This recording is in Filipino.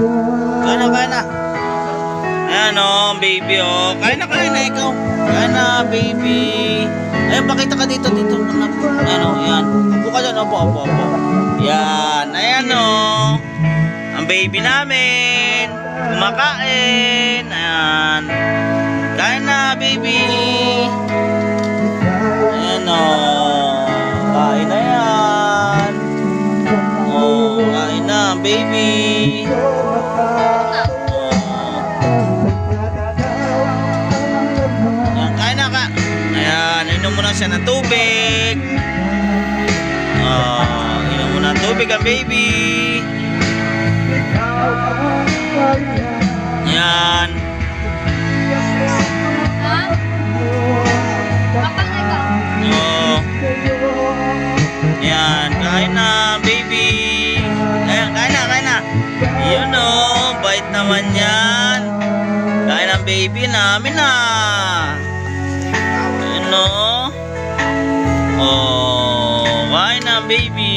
Kain na, kain na. Ayan o, baby o. Kain na, kain na ikaw. Kain na, baby. Ayan, pakita ka dito, dito. Ayan o, ayan. Upo ka dyan, opo, opo, opo. Yan, ayan o. Ang baby namin. Kumakain. Ayan. Na, baby. Ayan, kain na ka. Ayan, inom mo na siya ng tubig. Oh, inom mo na ng tubig ang baby. Ayan. Oh. Ayan, kain na, baby. Bait naman yan. Kain ang baby namin na. Yun oh. Oh, kain na, baby.